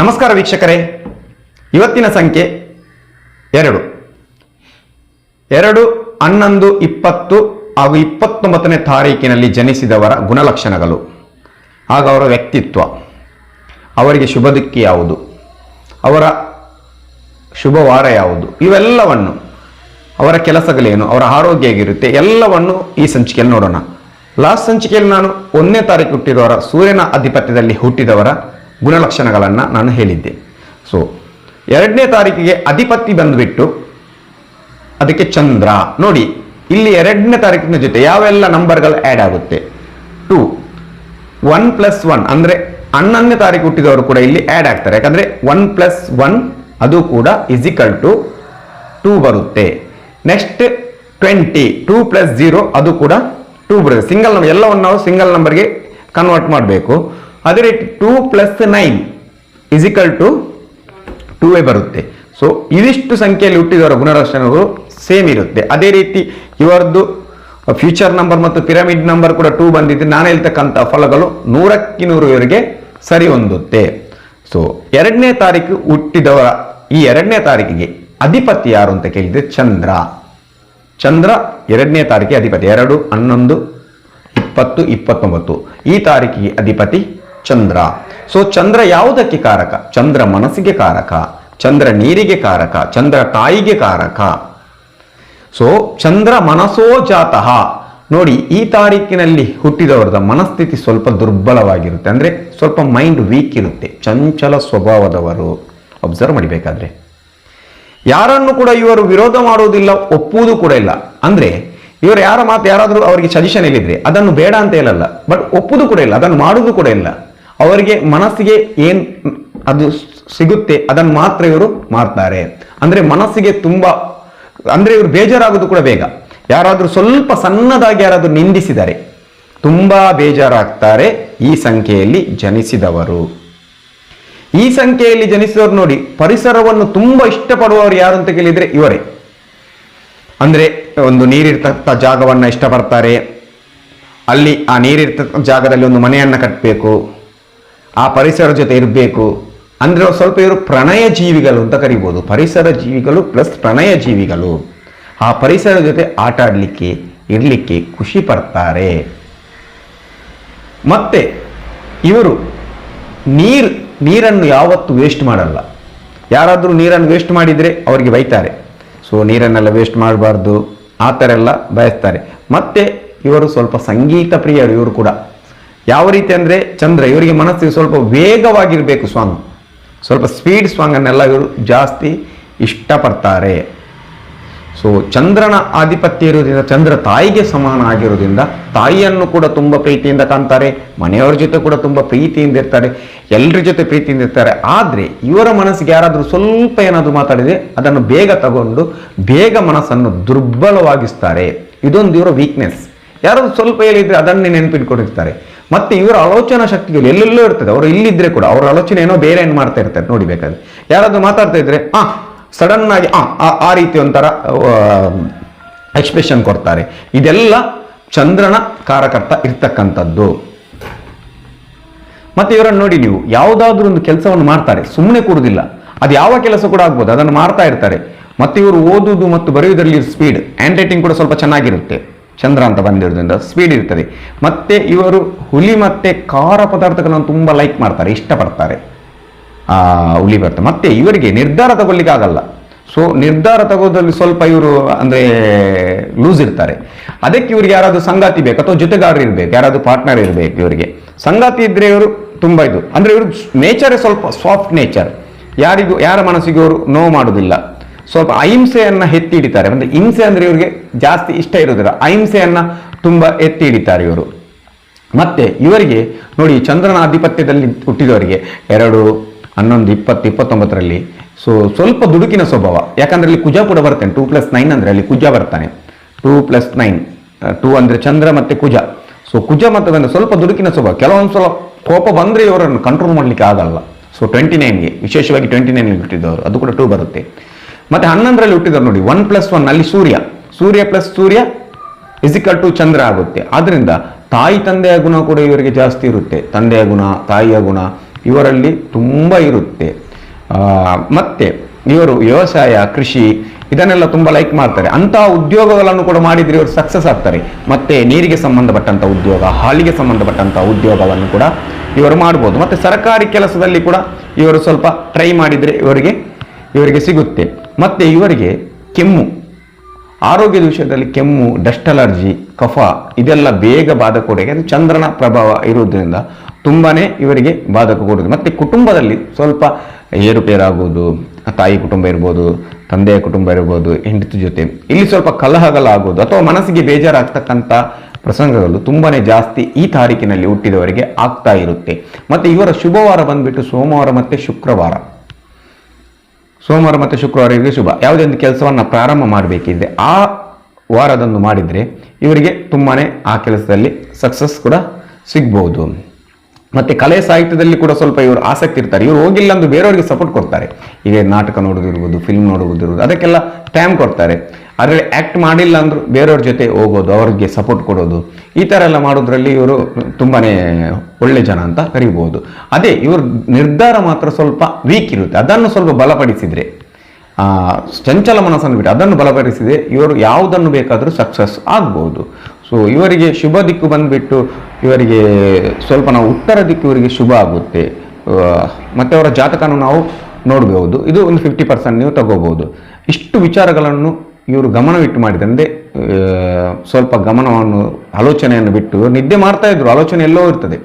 ನಮಸ್ಕಾರ ವೀಕ್ಷಕರೇ. ಇವತ್ತಿನ ಸಂಖ್ಯೆ ಎರಡು. ಎರಡು, ಹನ್ನೊಂದು, ಇಪ್ಪತ್ತು ಹಾಗೂ ಇಪ್ಪತ್ತೊಂಬತ್ತನೇ ತಾರೀಕಿನಲ್ಲಿ ಜನಿಸಿದವರ ಗುಣಲಕ್ಷಣಗಳು. ಹಾಗೂ ಅವರ ವ್ಯಕ್ತಿತ್ವ, ಅವರಿಗೆ ಶುಭ ದಿಕ್ಕಿ ಯಾವುದು, ಅವರ ಶುಭವಾರ ಯಾವುದು, ಇವೆಲ್ಲವನ್ನು, ಅವರ ಕೆಲಸಗಳೇನು, ಅವರ ಆರೋಗ್ಯ ಹೇಗಿರುತ್ತೆ, ಎಲ್ಲವನ್ನು ಈ ಸಂಚಿಕೆಯಲ್ಲಿ ನೋಡೋಣ. ಲಾಸ್ಟ್ ಸಂಚಿಕೆಯಲ್ಲಿ ನಾನು ಒಂದನೇ ತಾರೀಕು ಹುಟ್ಟಿದವರ, ಸೂರ್ಯನ ಆಧಿಪತ್ಯದಲ್ಲಿ ಹುಟ್ಟಿದವರ ಗುಣಲಕ್ಷಣಗಳನ್ನು ನಾನು ಹೇಳಿದ್ದೆ. ಸೊ ಎರಡನೇ ತಾರೀಕಿಗೆ ಅಧಿಪತಿ ಬಂದುಬಿಟ್ಟು ಅದಕ್ಕೆ ಚಂದ್ರ. ನೋಡಿ, ಇಲ್ಲಿ ಎರಡನೇ ತಾರೀಕಿನ ಜೊತೆ ಯಾವೆಲ್ಲ ನಂಬರ್ಗಳು ಆ್ಯಡ್ ಆಗುತ್ತೆ? ಟು ಒನ್ ಪ್ಲಸ್ ಒನ್ ಅಂದರೆ ಹನ್ನೊಂದನೇ ತಾರೀಕು ಹುಟ್ಟಿದವರು ಕೂಡ ಇಲ್ಲಿ ಆ್ಯಡ್ ಆಗ್ತಾರೆ. ಯಾಕಂದರೆ ಒನ್ ಪ್ಲಸ್ ಒನ್ ಅದು ಕೂಡ ಇಸಿಕಲ್ ಟು ಟೂ ಬರುತ್ತೆ. Next twenty two plus zero ಅದು ಕೂಡ ಟೂ ಬರುತ್ತೆ. ಸಿಂಗಲ್ ನಂಬರ್ ಎಲ್ಲವನ್ನು ನಾವು ಸಿಂಗಲ್ ನಂಬರ್ಗೆ ಕನ್ವರ್ಟ್ ಮಾಡಬೇಕು. ಅದೇ ರೀತಿ two plus nine is equal to two A ಬರುತ್ತೆ. ಸೊ ಇದಿಷ್ಟು ಸಂಖ್ಯೆಯಲ್ಲಿ ಹುಟ್ಟಿದವರ ಗುಣಲಕ್ಷಣಗಳು ಸೇಮ್ ಇರುತ್ತೆ. ಅದೇ ರೀತಿ ಇವರದ್ದು ಫ್ಯೂಚರ್ ನಂಬರ್ ಮತ್ತು ಪಿರಮಿಡ್ ನಂಬರ್ ಕೂಡ ಟೂ ಬಂದಿದ್ದು ನಾನು ಹೇಳ್ತಕ್ಕಂಥ ಫಲಗಳು ನೂರಕ್ಕೆ ನೂರು ಇವರಿಗೆ ಸರಿ ಹೊಂದುತ್ತೆ. ಸೊ ಎರಡನೇ ತಾರೀಕು ಹುಟ್ಟಿದವರ, ಈ ಎರಡನೇ ತಾರೀಕಿಗೆ ಅಧಿಪತಿ ಯಾರು ಅಂತ ಕೇಳಿದ್ರೆ ಚಂದ್ರ. ಚಂದ್ರ ಎರಡನೇ ತಾರೀಕಿಗೆ ಅಧಿಪತಿ. ಎರಡು, ಹನ್ನೊಂದು, ಇಪ್ಪತ್ತು, ಇಪ್ಪತ್ತೊಂಬತ್ತು. ಈ ತಾರೀಕಿಗೆ ಅಧಿಪತಿ ಚಂದ್ರ. ಸೊ ಚಂದ್ರ ಯಾವುದಕ್ಕೆ ಕಾರಕ? ಚಂದ್ರ ಮನಸ್ಸಿಗೆ ಕಾರಕ, ಚಂದ್ರ ನೀರಿಗೆ ಕಾರಕ, ಚಂದ್ರ ತಾಯಿಗೆ ಕಾರಕ. ಸೊ ಚಂದ್ರ ಮನಸ್ಸೋ ಜಾತಃ. ನೋಡಿ, ಈ ತಾರೀಕಿನಲ್ಲಿ ಹುಟ್ಟಿದವರದ ಮನಸ್ಥಿತಿ ಸ್ವಲ್ಪ ದುರ್ಬಲವಾಗಿರುತ್ತೆ. ಅಂದ್ರೆ ಸ್ವಲ್ಪ ಮೈಂಡ್ ವೀಕ್ ಇರುತ್ತೆ. ಚಂಚಲ ಸ್ವಭಾವದವರು. ಅಬ್ಸರ್ವ್ ಮಾಡಬೇಕಾದ್ರೆ. ಯಾರನ್ನು ಕೂಡ ಇವರು ವಿರೋಧ ಮಾಡುವುದಿಲ್ಲ, ಒಪ್ಪುವುದು ಕೂಡ ಇಲ್ಲ. ಅಂದ್ರೆ, ಇವರು ಯಾರ ಮಾತು ಯಾರಾದರೂ ಅವರಿಗೆ ಸಜೆಷನ್ ಹೇಳಿದ್ರೆ, ಅದನ್ನು ಬೇಡ ಅಂತ ಹೇಳಲ್ಲ. ಬಟ್ ಒಪ್ಪುದು ಕೂಡ ಇಲ್ಲ, ಅದನ್ನು ಮಾಡುವುದು ಕೂಡ ಇಲ್ಲ. ಅವರಿಗೆ ಮನಸ್ಸಿಗೆ ಏನ್ ಅದು ಸಿಗುತ್ತೆ, ಅದನ್ನು ಮಾತ್ರ ಇವರು ಮಾಡ್ತಾರೆ. ಅಂದ್ರೆ ಮನಸ್ಸಿಗೆ ತುಂಬಾ, ಅಂದ್ರೆ ಇವರು ಬೇಜಾರಾಗೋದು ಕೂಡ ಬೇಗ. ಯಾರಾದರೂ ಸ್ವಲ್ಪ ಸಣ್ಣದಾಗಿ ಯಾರಾದರೂ ನಿಂದಿಸಿದರೆ ತುಂಬಾ ಬೇಜಾರಾಗ್ತಾರೆ ಈ ಸಂಖ್ಯೆಯಲ್ಲಿ ಜನಿಸಿದವರು. ಈ ಸಂಖ್ಯೆಯಲ್ಲಿ ಜನಿಸಿದವರು ನೋಡಿ, ಪರಿಸರವನ್ನು ತುಂಬಾ ಇಷ್ಟಪಡುವವರು ಯಾರು ಅಂತ ಕೇಳಿದ್ರೆ ಇವರೇ. ಅಂದ್ರೆ ಒಂದು ನೀರಿರ್ತಕ್ಕಂಥ ಜಾಗವನ್ನ ಇಷ್ಟಪಡ್ತಾರೆ. ಅಲ್ಲಿ ಆ ನೀರಿರ್ತಕ್ಕಂಥ ಜಾಗದಲ್ಲಿ ಒಂದು ಮನೆಯನ್ನ ಕಟ್ಟಬೇಕು ಆ ಪರಿಸರ ಜೊತೆ ಇರಬೇಕು. ಅಂದ್ರೆ ಸ್ವಲ್ಪ ಇವರು ಪ್ರಣಯ ಜೀವಿಗಳು ಅಂತ ಕರಿಬೋದು. ಪರಿಸರ ಜೀವಿಗಳು ಪ್ಲಸ್ ಪ್ರಣಯ ಜೀವಿಗಳು. ಆ ಪರಿಸರ ಜೊತೆ ಆಟ ಆಡಲಿಕ್ಕೆ, ಇರಲಿಕ್ಕೆ ಖುಷಿ ಪಡ್ತಾರೆ. ಮತ್ತೆ ಇವರು ನೀರು, ನೀರನ್ನು ಯಾವತ್ತೂ ವೇಸ್ಟ್ ಮಾಡಲ್ಲ. ಯಾರಾದರೂ ನೀರನ್ನು ವೇಸ್ಟ್ ಮಾಡಿದರೆ ಅವರಿಗೆ ಬೈತಾರೆ. ಸೊ ನೀರನ್ನೆಲ್ಲ ವೇಸ್ಟ್ ಮಾಡಬಾರ್ದು. ಆ ಥರ ಎಲ್ಲ ಬಯಸ್ತಾರೆ. ಮತ್ತೆ ಇವರು ಸ್ವಲ್ಪ ಸಂಗೀತ ಪ್ರಿಯರು ಇವರು ಕೂಡ. ಯಾವ ರೀತಿ ಅಂದರೆ ಚಂದ್ರ, ಇವರಿಗೆ ಮನಸ್ಸಿಗೆ ಸ್ವಲ್ಪ ವೇಗವಾಗಿರಬೇಕು ಸ್ವಾಂಗ್ ಸ್ವಲ್ಪ ಸ್ಪೀಡ್ ಸ್ವಾಂಗನ್ನೆಲ್ಲ ಇವರು ಜಾಸ್ತಿ ಇಷ್ಟಪಡ್ತಾರೆ. ಸೊ ಚಂದ್ರನ ಆಧಿಪತ್ಯ ಇರೋದ್ರಿಂದ, ಚಂದ್ರ ತಾಯಿಗೆ ಸಮಾನ ಆಗಿರೋದ್ರಿಂದ, ತಾಯಿಯನ್ನು ಕೂಡ ತುಂಬ ಪ್ರೀತಿಯಿಂದ ಕಾಣ್ತಾರೆ, ಮನೆಯವರ ಜೊತೆ ಕೂಡ ತುಂಬ ಪ್ರೀತಿಯಿಂದ ಇರ್ತಾರೆ ಎಲ್ಲರ ಜೊತೆ ಪ್ರೀತಿಯಿಂದ ಇರ್ತಾರೆ. ಆದರೆ, ಇವರ ಮನಸ್ಸಿಗೆ ಯಾರಾದರೂ ಸ್ವಲ್ಪ ಏನಾದರೂ ಮಾತಾಡಿದರೆ, ಅದನ್ನು ಬೇಗ ತಗೊಂಡು ಬೇಗ ಮನಸ್ಸನ್ನು ದುರ್ಬಲವಾಗಿಸ್ತಾರೆ. ಇದೊಂದು ಇವರ ವೀಕ್ನೆಸ್ ಯಾರಾದರೂ ಸ್ವಲ್ಪ ಹೇಳಿದರೆ ಅದನ್ನೇ ನೆನಪಿಟ್ಕೊಂಡಿರ್ತಾರೆ. ಮತ್ತೆ ಇವರ ಆಲೋಚನಾ ಶಕ್ತಿಗಳು ಎಲ್ಲೆಲ್ಲೋ ಇರ್ತದೆ. ಅವರು ಇಲ್ಲಿದ್ರೆ ಕೂಡ ಅವರ ಆಲೋಚನೆ ಏನೋ ಬೇರೆ ಏನು ಮಾಡ್ತಾ ಇರ್ತಾರೆ ನೋಡಿ ಬೇಕಾದ್ರೆ. ಯಾರಾದ್ರೂ ಮಾತಾಡ್ತಾ ಇದ್ರೆ, ಆ ಸಡನ್ ಆಗಿ, ಆ, ಆ- ಆ ರೀತಿ ಒಂಥರ ಎಕ್ಸ್ಪ್ರೆಷನ್ ಕೊಡ್ತಾರೆ. ಇದೆಲ್ಲ ಚಂದ್ರನ ಕಾರಕರ್ತ ಇರ್ತಕ್ಕಂಥದ್ದು. ಮತ್ತೆ ಇವರನ್ನು ನೋಡಿ ನೀವು, ಯಾವುದಾದ್ರೂ ಒಂದು ಕೆಲಸವನ್ನು ಮಾಡ್ತಾರೆ. ಸುಮ್ಮನೆ ಕೊಡುವುದಿಲ್ಲ ಅದು ಯಾವ ಕೆಲಸ ಕೂಡ ಆಗ್ಬೋದು. ಅದನ್ನು ಮಾಡ್ತಾ ಇರ್ತಾರೆ. ಮತ್ತೆ ಇವರು ಓದುವುದು ಮತ್ತು ಬರೆಯುವುದರಲ್ಲಿ ಸ್ಪೀಡ್ ಹ್ಯಾಂಡ್ ರೈಟಿಂಗ್ ಕೂಡ ಸ್ವಲ್ಪ ಚೆನ್ನಾಗಿರುತ್ತೆ. ಚಂದ್ರ ಅಂತ ಬಂದಿರೋದ್ರಿಂದ ಸ್ಪೀಡ್ ಇರ್ತದೆ. ಮತ್ತೆ ಇವರು ಹುಲಿ ಮತ್ತೆ ಖಾರ ಪದಾರ್ಥಗಳನ್ನು ತುಂಬ ಲೈಕ್ ಮಾಡ್ತಾರೆ, ಇಷ್ಟಪಡ್ತಾರೆ. ಹುಲಿ ಬರ್ತದೆ ಮತ್ತೆ ಇವರಿಗೆ ನಿರ್ಧಾರ ತಗೊಳ್ಳಿಕ್ಕಾಗಲ್ಲ ಸೊ ನಿರ್ಧಾರ ತಗೋದ್ರಲ್ಲಿ ಸ್ವಲ್ಪ ಇವರು ಅಂದ್ರೆ ಲೂಸ್ ಇರ್ತಾರೆ. ಅದಕ್ಕೆ ಇವ್ರಿಗೆ ಯಾರಾದ್ರೂ ಸಂಗಾತಿ ಬೇಕು, ಅಥವಾ ಜೊತೆಗಾರರು ಇರ್ಬೇಕು, ಯಾರಾದ್ರೂ ಪಾರ್ಟ್ನರ್ ಇರಬೇಕು ಇವರಿಗೆ. ಸಂಗಾತಿ ಇದ್ರೆ ಇವರು ತುಂಬ ಇದು. ಅಂದ್ರೆ ಇವರು ನೇಚರೇ ಸ್ವಲ್ಪ ಸಾಫ್ಟ್ ನೇಚರ್ ಯಾರಿಗೂ, ಯಾರ ಮನಸ್ಸಿಗೆ ಅವರು ನೋವು ಮಾಡುವುದಿಲ್ಲ ಸ್ವಲ್ಪ ಅಹಿಂಸೆಯನ್ನ ಎತ್ತಿ ಹಿಡಿತಾರೆ ಅಂದ್ರೆ ಹಿಂಸೆ ಅಂದ್ರೆ ಇವರಿಗೆ ಜಾಸ್ತಿ ಇಷ್ಟ ಇರೋದಿಲ್ಲ ಅಹಿಂಸೆಯನ್ನ ತುಂಬಾ ಎತ್ತಿ ಹಿಡಿತಾರೆ ಇವರು. ಮತ್ತೆ ಇವರಿಗೆ ನೋಡಿ ಚಂದ್ರನ ಆಧಿಪತ್ಯದಲ್ಲಿ ಹುಟ್ಟಿದವರಿಗೆ ಎರಡು, ಹನ್ನೊಂದು, ಇಪ್ಪತ್ತು, ಇಪ್ಪತ್ತೊಂಬತ್ತರಲ್ಲಿ ಸೊ ಸ್ವಲ್ಪ ದುಡುಕಿನ ಸ್ವಭಾವ. ಯಾಕಂದ್ರೆ ಇಲ್ಲಿ ಕುಜ ಕೂಡ ಬರ್ತಾನೆ. ಟೂ ಪ್ಲಸ್ ನೈನ್ ಅಂದ್ರೆ ಅಲ್ಲಿ ಕುಜ ಬರ್ತಾನೆ. ಟೂ ಪ್ಲಸ್ ನೈನ್ ಟೂ ಅಂದ್ರೆ ಚಂದ್ರ ಮತ್ತೆ ಕುಜ. ಸೊ ಕುಜ ಮತ್ತು ಬಂದ್ರೆ ಸ್ವಲ್ಪ ದುಡುಕಿನ ಸ್ವಭಾವ. ಕೆಲವೊಂದು ಸಲ ಕೋಪ ಬಂದ್ರೆ ಇವರನ್ನು ಕಂಟ್ರೋಲ್ ಮಾಡ್ಲಿಕ್ಕೆ ಆಗಲ್ಲ. ಸೊ ಟ್ವೆಂಟಿ ನೈನ್ಗೆ ವಿಶೇಷವಾಗಿ ಟ್ವೆಂಟಿ ನೈನ್ಗೆ ಬಿಟ್ಟಿದ್ದವರು ಅದು ಕೂಡ ಟೂ ಬರುತ್ತೆ. ಮತ್ತೆ ಹನ್ನೊಂದರಲ್ಲಿ ಹುಟ್ಟಿದವರು ನೋಡಿ ಒನ್ ಪ್ಲಸ್ ಒನ್ ಅಲ್ಲಿ ಸೂರ್ಯ. ಸೂರ್ಯ ಪ್ಲಸ್ ಸೂರ್ಯ ಇಸಿಕಲ್ ಟು ಚಂದ್ರ ಆಗುತ್ತೆ. ಆದ್ರಿಂದ ತಾಯಿ ತಂದೆಯ ಗುಣ ಕೂಡ ಇವರಿಗೆ ಜಾಸ್ತಿ ಇರುತ್ತೆ. ತಂದೆಯ ಗುಣ, ತಾಯಿಯ ಗುಣ ಇವರಲ್ಲಿ ತುಂಬ ಇರುತ್ತೆ. ಮತ್ತೆ ಇವರು ವ್ಯವಸಾಯ, ಕೃಷಿ ಇದನ್ನೆಲ್ಲ ತುಂಬ ಲೈಕ್ ಮಾಡ್ತಾರೆ. ಅಂತಹ ಉದ್ಯೋಗಗಳನ್ನು ಕೂಡ ಮಾಡಿದ್ರೆ ಇವರು ಸಕ್ಸಸ್ ಆಗ್ತಾರೆ. ಮತ್ತೆ ನೀರಿಗೆ ಸಂಬಂಧಪಟ್ಟಂತಹ ಉದ್ಯೋಗ, ಹಾಲಿಗೆ ಸಂಬಂಧಪಟ್ಟಂತಹ ಉದ್ಯೋಗವನ್ನು ಕೂಡ ಇವರು ಮಾಡ್ಬೋದು. ಮತ್ತೆ ಸರ್ಕಾರಿ ಕೆಲಸದಲ್ಲಿ ಕೂಡ ಇವರು ಸ್ವಲ್ಪ ಟ್ರೈ ಮಾಡಿದರೆ ಇವರಿಗೆ ಇವರಿಗೆ ಸಿಗುತ್ತೆ. ಮತ್ತೆ ಇವರಿಗೆ ಕೆಮ್ಮು. ಆರೋಗ್ಯದ ವಿಷಯದಲ್ಲಿ ಕೆಮ್ಮು, ಡಸ್ಟ್ ಅಲರ್ಜಿ, ಕಫ, ಇದೆಲ್ಲ ಬೇಗ ಬಾಧಕ ಅದು ಚಂದ್ರನ ಪ್ರಭಾವ ಇರುವುದರಿಂದ ತುಂಬಾ ಇವರಿಗೆ ಬಾಧಕ ಕೊಡುವುದು ಮತ್ತು ಕುಟುಂಬದಲ್ಲಿ ಸ್ವಲ್ಪ ಏರುಪೇರಾಗೋದು ತಾಯಿ ಕುಟುಂಬ ಇರ್ಬೋದು, ತಂದೆಯ ಕುಟುಂಬ ಇರ್ಬೋದು, ಹೆಂಡತಿ ಜೊತೆ, ಇಲ್ಲಿ ಸ್ವಲ್ಪ ಕಲಹಗಳಾಗುವುದು ಅಥವಾ ಮನಸ್ಸಿಗೆ ಬೇಜಾರಾಗ್ತಕ್ಕಂಥ ಪ್ರಸಂಗಗಳು ತುಂಬಾ ಜಾಸ್ತಿ ಈ ತಾರೀಕಿನಲ್ಲಿ ಹುಟ್ಟಿದವರಿಗೆ ಆಗ್ತಾ ಇರುತ್ತೆ. ಮತ್ತು ಇವರ ಶುಭವಾರ ಬಂದುಬಿಟ್ಟು ಸೋಮವಾರ ಮತ್ತು ಶುಕ್ರವಾರ. ಸೋಮವಾರ ಮತ್ತು ಶುಕ್ರವಾರ ಇವರಿಗೆ ಶುಭ. ಯಾವುದೇ ಒಂದು ಕೆಲಸವನ್ನು ಪ್ರಾರಂಭ ಮಾಡಬೇಕಿದ್ದರೆ ಆ ವಾರದಂದು ಮಾಡಿದರೆ ಇವರಿಗೆ ತುಂಬಾ ಆ ಕೆಲಸದಲ್ಲಿ ಸಕ್ಸಸ್ ಕೂಡ ಸಿಗ್ಬೋದು. ಮತ್ತು ಕಲೆ ಸಾಹಿತ್ಯದಲ್ಲಿ ಕೂಡ ಸ್ವಲ್ಪ ಇವರು ಆಸಕ್ತಿ ಇರ್ತಾರೆ. ಇವರು ಹೋಗಿಲ್ಲ ಅಂದ್ರೆ ಬೇರೆಯವರಿಗೆ ಸಪೋರ್ಟ್ ಕೊಡ್ತಾರೆ. ಈಗ ನಾಟಕ ನೋಡೋದಿರ್ಬೋದು ಫಿಲ್ಮ್ ನೋಡುವುದಿರ್ಬೋದು ಅದಕ್ಕೆಲ್ಲ ಟೈಮ್ ಕೊಡ್ತಾರೆ. ಅದರಲ್ಲಿ ಆ್ಯಕ್ಟ್ ಮಾಡಿಲ್ಲ ಅಂದರೂ ಬೇರೆಯವ್ರ ಜೊತೆ ಹೋಗೋದು, ಅವ್ರಿಗೆ ಸಪೋರ್ಟ್ ಕೊಡೋದು, ಈ ಥರ ಎಲ್ಲ ಮಾಡೋದ್ರಲ್ಲಿ ಇವರು ತುಂಬಾ ಒಳ್ಳೆ ಜನ ಅಂತ ಕರಿಬೋದು. ಅದೇ ಇವರು ನಿರ್ಧಾರ ಮಾತ್ರ ಸ್ವಲ್ಪ ವೀಕ್ ಇರುತ್ತೆ. ಅದನ್ನು ಸ್ವಲ್ಪ ಬಲಪಡಿಸಿದರೆ ಚಂಚಲ ಮನಸ್ಸನ್ನು ಬಿಟ್ಟು ಅದನ್ನು ಬಲಪಡಿಸಿದರೆ ಇವರು ಯಾವುದನ್ನು ಬೇಕಾದರೂ ಸಕ್ಸಸ್ ಆಗ್ಬೋದು. ಸೊ ಇವರಿಗೆ ಶುಭ ದಿಕ್ಕು ಬಂದುಬಿಟ್ಟು ಇವರಿಗೆ ಸ್ವಲ್ಪ ನಾವು ಉತ್ತರ ದಿಕ್ಕು ಇವರಿಗೆ ಶುಭ ಆಗುತ್ತೆ. ಮತ್ತು ಅವರ ಜಾತಕವನ್ನು ನಾವು ನೋಡಬಹುದು ಇದು ಒಂದು ಫಿಫ್ಟಿ ಪರ್ಸೆಂಟ್ ನೀವು ತಗೋಬಹುದು ಇಷ್ಟು ವಿಚಾರಗಳನ್ನು ಇವರು ಗಮನವಿಟ್ಟು ಮಾಡಿದಂತೆ ಸ್ವಲ್ಪ ಗಮನವನ್ನು, ಆಲೋಚನೆಯನ್ನು ಬಿಟ್ಟು ನಿದ್ದೆ ಮಾಡ್ತಾ ಇದ್ರು. ಆಲೋಚನೆ ಎಲ್ಲೋ ಇರ್ತದೆ.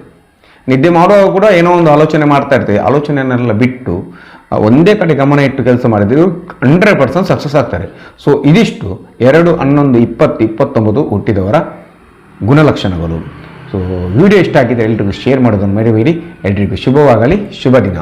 ನಿದ್ದೆ ಮಾಡುವಾಗ ಕೂಡ ಏನೋ ಒಂದು ಆಲೋಚನೆ ಮಾಡ್ತಾ ಇರ್ತದೆ. ಆಲೋಚನೆಯನ್ನೆಲ್ಲ ಬಿಟ್ಟು ಒಂದೇ ಕಡೆ ಗಮನ ಇಟ್ಟು ಕೆಲಸ ಮಾಡಿದ್ರೆ ಹಂಡ್ರೆಡ್ ಪರ್ಸೆಂಟ್ ಸಕ್ಸಸ್ ಆಗ್ತಾರೆ. ಸೊ ಇದಿಷ್ಟು ಎರಡು, ಹನ್ನೊಂದು, ಇಪ್ಪತ್ತು, ಇಪ್ಪತ್ತೊಂಬತ್ತು ಹುಟ್ಟಿದವರ ಗುಣಲಕ್ಷಣಗಳು. ಸೊ ವಿಡಿಯೋ ಇಷ್ಟ ಆಗಿದ್ದರೆ ಎಲ್ರಿಗೂ ಶೇರ್ ಮಾಡೋದನ್ನು ಮರಿಬೇಡಿ. ಎಲ್ರಿಗೂ ಶುಭವಾಗಲಿ. ಶುಭ ದಿನ